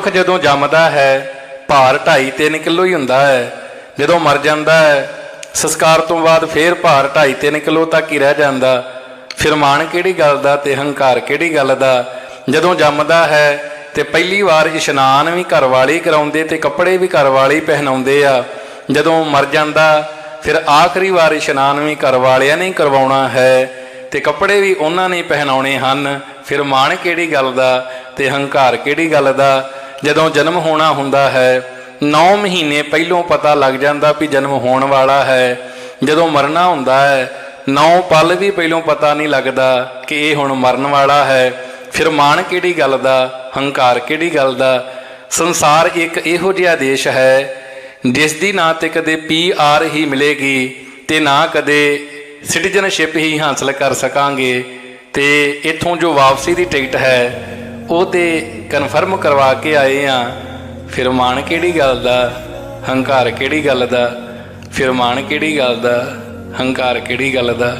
ਮਨੁੱਖ ਜਦੋਂ ਜੰਮਦਾ ਹੈ, ਭਾਰ 2.5 3 ਕਿਲੋ ਹੀ ਹੁੰਦਾ ਹੈ। ਜਦੋਂ ਮਰ ਜਾਂਦਾ ਹੈ, ਸੰਸਕਾਰ ਤੋਂ ਬਾਅਦ ਫੇਰ ਭਾਰ 2.5 3 ਕਿਲੋ ਤੱਕ ਹੀ ਰਹਿ ਜਾਂਦਾ। ਫਿਰ ਮਾਣ ਕਿਹੜੀ ਗੱਲ ਦਾ ਤੇ ਹੰਕਾਰ ਕਿਹੜੀ ਗੱਲ ਦਾ? ਜਦੋਂ ਜੰਮਦਾ ਹੈ ਤੇ ਪਹਿਲੀ ਵਾਰ ਇਸ਼ਨਾਨ ਵੀ ਘਰ ਵਾਲੇ ਕਰਾਉਂਦੇ ਤੇ ਕੱਪੜੇ ਵੀ ਘਰ ਵਾਲੇ ਪਹਿਨਾਉਂਦੇ ਆ। ਜਦੋਂ ਮਰ ਜਾਂਦਾ, ਫਿਰ ਆਖਰੀ ਵਾਰ ਇਸ਼ਨਾਨ ਵੀ ਘਰ ਵਾਲਿਆਂ ਨੇ ਕਰਵਾਉਣਾ ਹੈ ਤੇ ਕੱਪੜੇ ਵੀ ਉਹਨਾਂ ਨੇ ਪਹਿਨਾਉਣੇ ਹਨ। ਫਿਰ ਮਾਣ ਕਿਹੜੀ ਗੱਲ ਦਾ ਤੇ ਹੰਕਾਰ ਕਿਹੜੀ ਗੱਲ ਦਾ? ਜਦੋਂ ਜਨਮ ਹੋਣਾ ਹੁੰਦਾ ਹੈ 9 ਮਹੀਨੇ ਪਹਿਲੋਂ ਪਤਾ ਲੱਗ ਜਾਂਦਾ ਵੀ ਜਨਮ ਹੋਣ ਵਾਲਾ ਹੈ। ਜਦੋਂ ਮਰਨਾ ਹੁੰਦਾ ਹੈ 9 ਪਲ ਵੀ ਪਹਿਲੋਂ ਪਤਾ ਨਹੀਂ ਲੱਗਦਾ ਕਿ ਇਹ ਹੁਣ ਮਰਨ ਵਾਲਾ ਹੈ। ਫਿਰ ਮਾਣ ਕਿਹੜੀ ਗੱਲ ਦਾ, ਹੰਕਾਰ ਕਿਹੜੀ ਗੱਲ ਦਾ? ਸੰਸਾਰ ਇੱਕ ਇਹੋ ਜਿਹਾ ਦੇਸ਼ ਹੈ, ਜਿਸ ਦੀ ਨਾ ਤੇ ਕਦੇ ਪੀ ਆਰ ਹੀ ਮਿਲੇਗੀ ਤੇ ਨਾ ਕਦੇ ਸਿਟੀਜ਼ਨਸ਼ਿਪ ਹੀ ਹਾਸਲ ਕਰ ਸਕਾਂਗੇ। ਤੇ ਇੱਥੋਂ ਜੋ ਵਾਪਸੀ ਦੀ ਟਿਕਟ ਹੈ ਉਹ ਤੇ ਕਨਫਰਮ ਕਰਵਾ ਕੇ ਆਏ ਆ। ਫਿਰ ਮਾਣ ਕਿਹੜੀ ਗੱਲ ਦਾ? ਹੰਕਾਰ ਕਿਹੜੀ ਗੱਲ ਦਾ? ਫਿਰ ਮਾਣ ਕਿਹੜੀ ਗੱਲ ਦਾ? ਹੰਕਾਰ ਕਿਹੜੀ ਗੱਲ ਦਾ?